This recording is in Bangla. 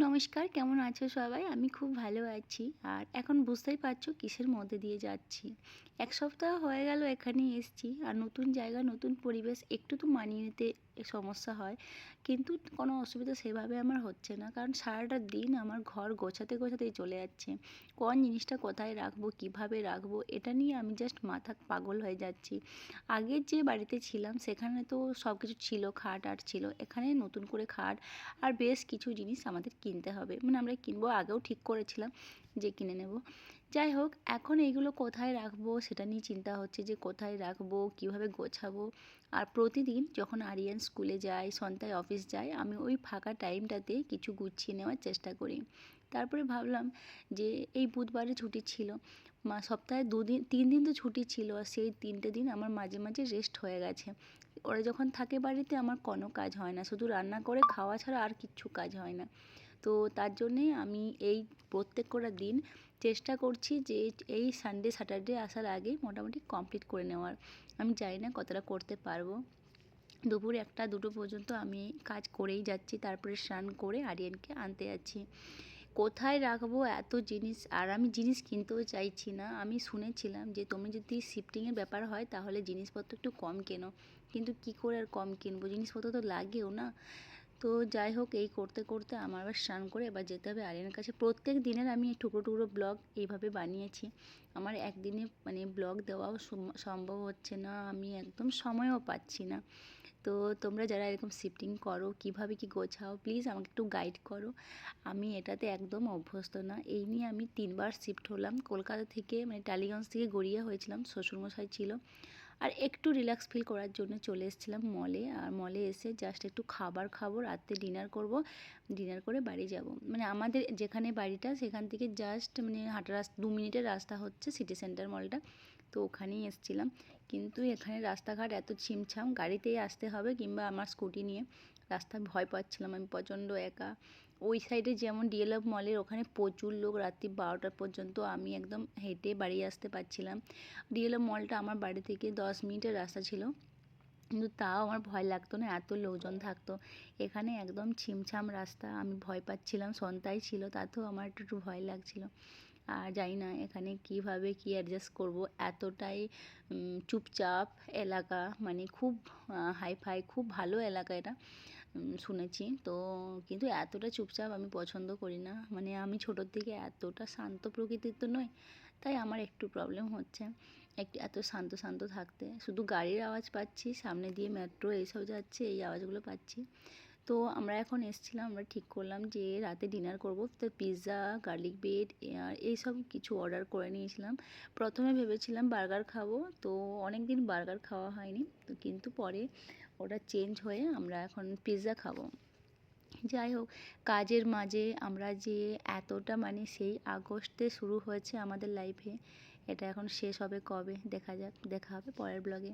নমস্কার, কেমন আছো সবাই? আমি খুব ভালো আছি। আর এখন বুঝতেই পারছ কিসের মধ্যে দিয়ে যাচ্ছি। এক সপ্তাহ হয়ে গেল এখানে এসছি। আর নতুন জায়গা, নতুন পরিবেশ একটু তো মানিয়ে নিতে সমস্যা হয়। কিন্তু কোনো অসুবিধা সেভাবে আমার হচ্ছে না। কারণ সারাটা দিন আমার ঘর গোছাতে গোছাতেই চলে যাচ্ছে। কোন জিনিসটা কোথায় রাখব, কীভাবে রাখব, এটা নিয়ে আমি জাস্ট মাথা পাগল হয়ে যাচ্ছি। আগের যে বাড়িতে ছিলাম, সেখানে তো সব কিছু ছিল, খাট আর ছিল। এখানে নতুন করে খাট আর বেশ কিছু জিনিস আমাদের কিনতে হবে। মানে আমরা কিনবো, আগেও ঠিক করেছিলাম। যে কিনে নেব। যাই হোক, এখন এইগুলো কোথায় রাখব সেটা নিয়ে চিন্তা হচ্ছে যে কোথায় রাখব, কীভাবে গোছাবো। আর প্রতিদিন যখন আরিয়ান স্কুলে যায়, সন্ধ্যায় অফিস যায়, আমি ওই ফাঁকা টাইমটাতে কিছু গুছিয়ে নেওয়ার চেষ্টা করি। তারপরে ভাবলাম যে এই বুধবারে ছুটি ছিল। মা, সপ্তাহে দুদিন, তিন দিন তো ছুটি ছিল আর সেই তিনটে দিন আমার মাঝে মাঝে রেস্ট হয়ে গেছে। ওরা যখন থাকে বাড়িতে আমার কোনো কাজ হয় না। শুধু রান্না করে খাওয়া ছাড়া আর কিচ্ছু কাজ হয় না। তো তার জন্যে আমি এই প্রত্যেক কটা দিন চেষ্টা করছি যে এই সানডে স্যাটারডে আসার আগে মোটামুটি কমপ্লিট করে নেওয়ার। আমি জানি না কতটা করতে পারব। দুপুর একটা, দুটো পর্যন্ত আমি কাজ করেই যাচ্ছি, তারপরে স্নান করে আরিয়ানকে আনতে যাচ্ছি। কোথায় রাখব এত জিনিস? আর আমি জিনিস কিনতেও চাইছি না। আমি শুনেছিলাম যে তুমি যদি শিফটিংয়ের ব্যাপার হয় তাহলে জিনিসপত্র একটু কম কেনো। কিন্তু কি করে আর কম কিনবো? জিনিসপত্র তো লাগেও না। তো যাই হোক, এই করতে করতে আমার আবার স্নান করে এবার যেতে হবে আরিয়ানের কাছে। প্রত্যেক দিনের আমি টুকরো টুকরো ব্লগ এইভাবে বানিয়েছি। আমার একদিনে মানে ব্লগ দেওয়াও সম্ভব হচ্ছে না, আমি একদম সময়ও পাচ্ছি না। তো তোমরা যারা এরকম শিফটিং করো, কীভাবে কি গোছাও, প্লিজ আমাকে একটু গাইড করো। আমি এটাতে একদম অভ্যস্ত না। এই নিয়ে আমি তিনবার শিফট হলাম। কলকাতা থেকে মানে টালিগঞ্জ থেকে গড়িয়া হয়েছিলাম, শ্বশুরমশাই ছিল। আর একটু রিল্যাক্স ফিল করার জন্য চলে এসেছিলাম মলে আর মলে এসে জাস্ট একটু খাবার খাব, রাত্রে ডিনার করব। ডিনার করে বাড়ি যাব। মানে আমাদের যেখানে বাড়িটা, সেখান থেকে জাস্ট মানে হাঁটা রাস্তা, দু মিনিটের রাস্তা হচ্ছে সিটি সেন্টার মলটা তো ওখানেই এসেছিলাম। কিন্তু এখানে রাস্তাঘাট এত ছিমছাম গাড়িতেই আসতে হবে কিংবা আমার স্কুটি নিয়ে। রাস্তায় ভয় পাচ্ছিলাম, আমি প্রচণ্ড একা। ওই সাইডে যেমন ডিএলএফ মলের ওখানে প্রচুর লোক রাত্রি বারোটা পর্যন্ত আমি একদম হেঁটে বাড়ি আসতে পারছিলাম। ডিএলএফ মলটা আমার বাড়ি থেকে দশ মিনিটের রাস্তা ছিল, কিন্তু তাও আমার ভয় লাগতো না, এত লোকজন থাকতো। এখানে একদম ছিমছাম রাস্তা, আমি ভয় পাচ্ছিলাম, সন্তাই ছিল, তাতেও আমার একটু একটু ভয় লাগছিল। আর জানি না এখানে কীভাবে কী অ্যাডজাস্ট করব, এতটাই চুপচাপ এলাকা মানে খুব হাইফাই খুব ভালো এলাকা এটা। শুনেছি। তো কিন্তু এতটা চুপচাপ আমি পছন্দ করি না। মানে আমি ছোটোর থেকে এতটা শান্ত প্রকৃতির তো নয় তাই আমার একটু প্রবলেম হচ্ছে। একটু এত শান্ত শান্ত থাকতে। শুধু গাড়ির আওয়াজ পাচ্ছি, সামনে দিয়ে মেট্রো এইসব যাচ্ছে, এই আওয়াজগুলো পাচ্ছি। তো আমরা এখন এসেছিলাম, আমরা ঠিক করলাম যে রাতে ডিনার করব। তো পিৎজা গার্লিক ব্রেড এইসব কিছু অর্ডার করে নিয়েছিলাম। প্রথমে ভেবেছিলাম বার্গার খাব। তো অনেক দিন বার্গার খাওয়া হয়নি। তো কিন্তু পরে ওটা চেঞ্জ হয়ে আমরা এখন পিৎজা খাব। যাই হোক, কাজের মাঝে আমরা যে এতটা মানে সেই আগস্টে শুরু হয়েছে আমাদের লাইফে এটা এখন শেষ হবে কবে? দেখা যাক, দেখা হবে পরের ব্লগে